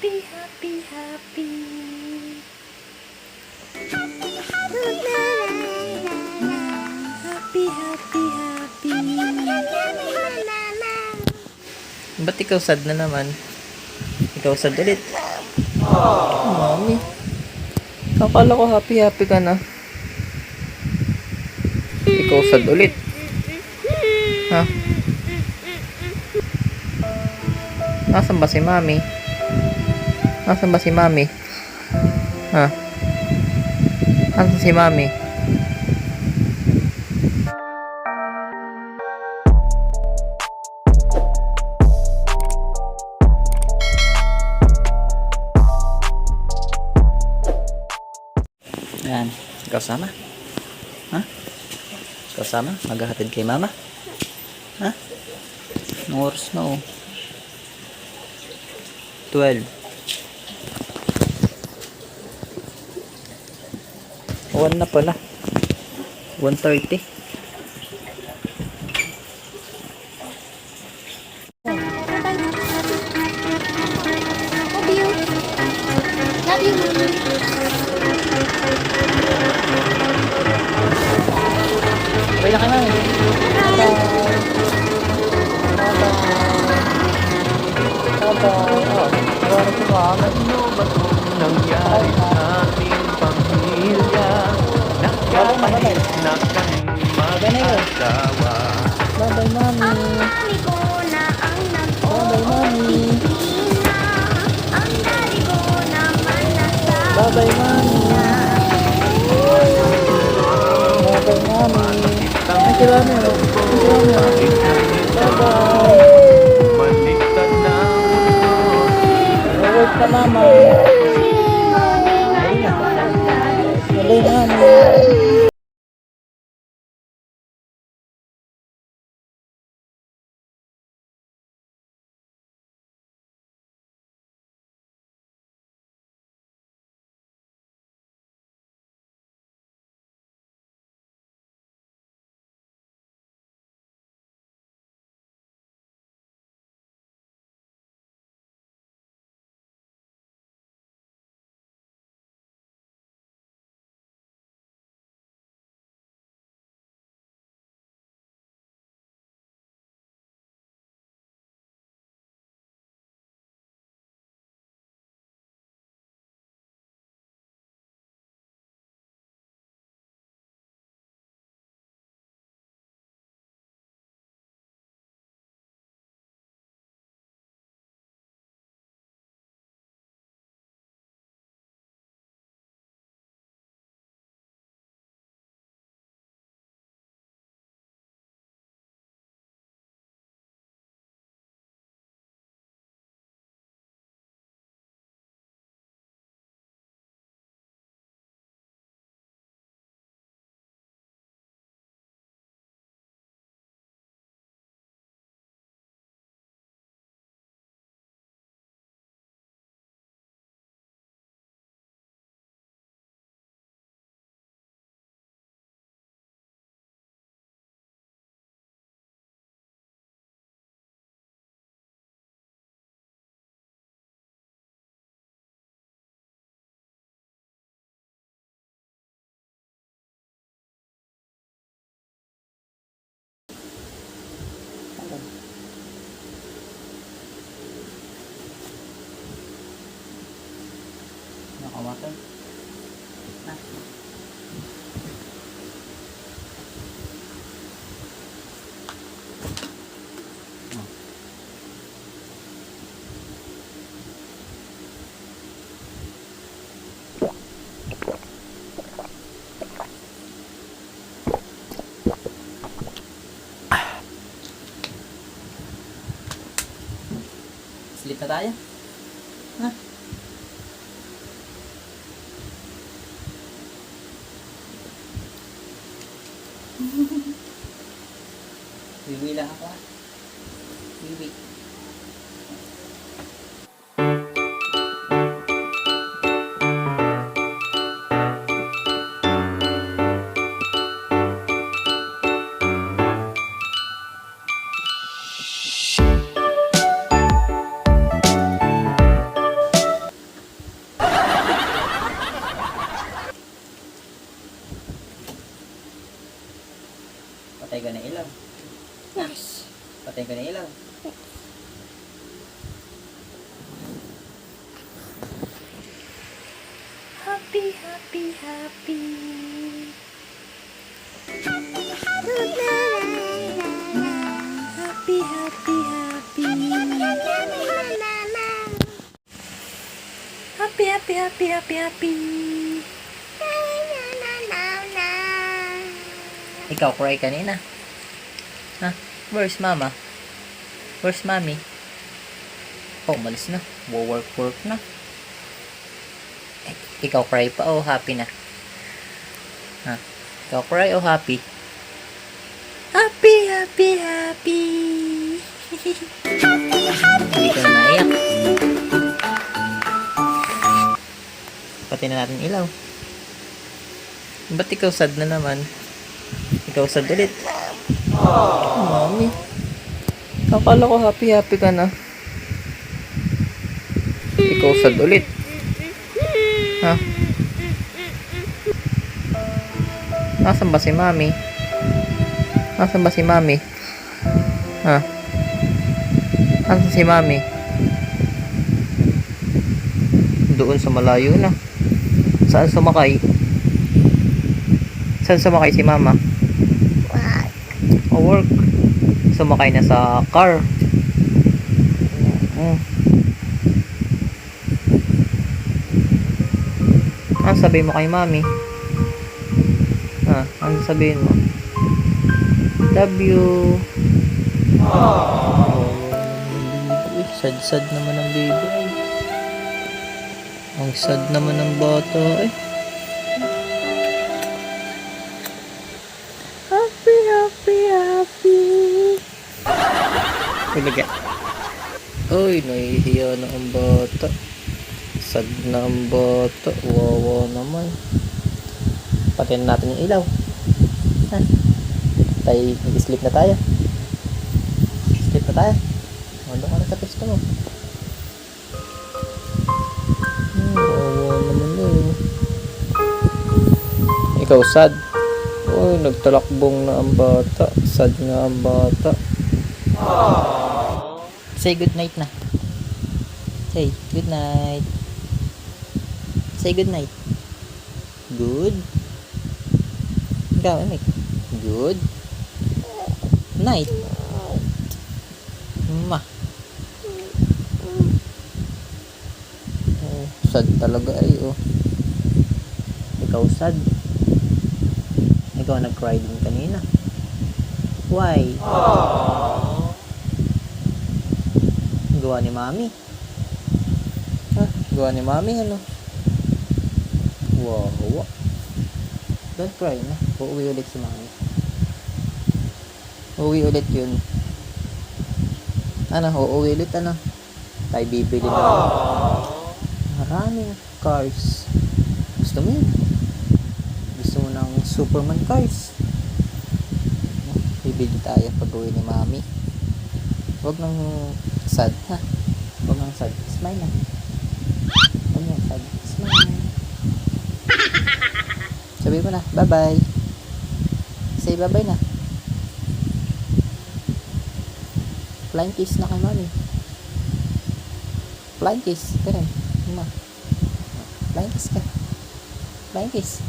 happy, happy, happy. Happy, happy, happy. Ba't ikaw sad na naman? Ikaw sad ulit. Oh, mami. Akala ko happy-happy ka na. Ikaw sad ulit. Ha? Nasaan ba si mami? Nasaan ba si mami? Ha? Nasaan si mami? Yan. Ikaw sama? Ha? Ikaw sama? Maghahatid kay mama? Ha? Anong oras na oh? 12. 1 na pala. 1.30. Love you. Love you, mommy. Kay mami. Ano ba itong nangyari sa ating pamilya? Nagkamali na kaming mag-asawa Bye-bye, mami. Mami ko na ang Bye-bye, mami. Ang daddy ko naman nasa Bye-bye, mami. Bye-bye, mami. Ay, si mami, oh. Ay, si mami, oh. Bye-bye. Baliktad na Work ka, mama. Bye-bye, mami. Woo! Tayo. Ha? Wiwi lang ako. ah. Patay ka na ilaw. Yes. Patay ka na ilaw. Happy, happy, happy. Happy, happy, happy. Happy, happy, happy. Happy, happy, happy, happy, happy. Ikaw, cry kanina. Ha? Where's mama? Where's mommy? Oh, malis na. Wo-work, work na. Eh, Ikaw cry pa o happy na? Ha? Ikaw cry o happy? Happy, happy, happy. Hindi ka na naiyak. Pati na natin ilaw. Ba't ikaw sad na naman? Ikaw sad ulit. Oh, mami. Akala ko happy-happy ka na. Ikaw ulit. Ha? Nasaan ba si mami? Nasaan ba si mami? Ha? Nasaan si mami? Doon sa malayo na. Saan sumakay? Saan sumakay si mama? O work. Sumakay na sa car. Mm. Ano sabihin mo kay mami? Ah, ano sabihin mo? Love you. Oh. Uy, sad-sad naman ang baby. Ang sad naman ng bata eh. Talaga. Uy, nahihiya na ang bata. Sad na ang bata. Wawa naman. Patayin natin yung ilaw. Ha? Tayo, mag-sleep na tayo. Sleep na tayo. Ano ka na sa pwesto mo? Hmm, wawa naman eh. Ikaw sad. Uy, nagtalakbong na ang bata. Sad nga ang bata. Say good night na. Say good night. Say good night. Good. Ikaw, Emik. Good. Night. Ma. Oh, sad talaga ay oh. Ikaw sad. Ikaw nag-cry din kanina. Why? Gawa ni mami. Ha? Gawa ni mami ano? Wow. Don't cry na. Uuwi ulit si mami. Uuwi ulit yun. Ano? Uuwi ulit ano? Tayo bibili na. Maraming cars. Gusto mo yun? Gusto mo ng Superman cars? Bibili tayo pag uwi ni mami. Huwag nang sad, ha? Huwag nang sad. Smile na. Huwag nang sad. Smile. Sabi mo na, bye-bye. Say bye-bye na. Flying kiss na kay mami. Flying kiss. Ma. Flying kiss ka. Flying kiss.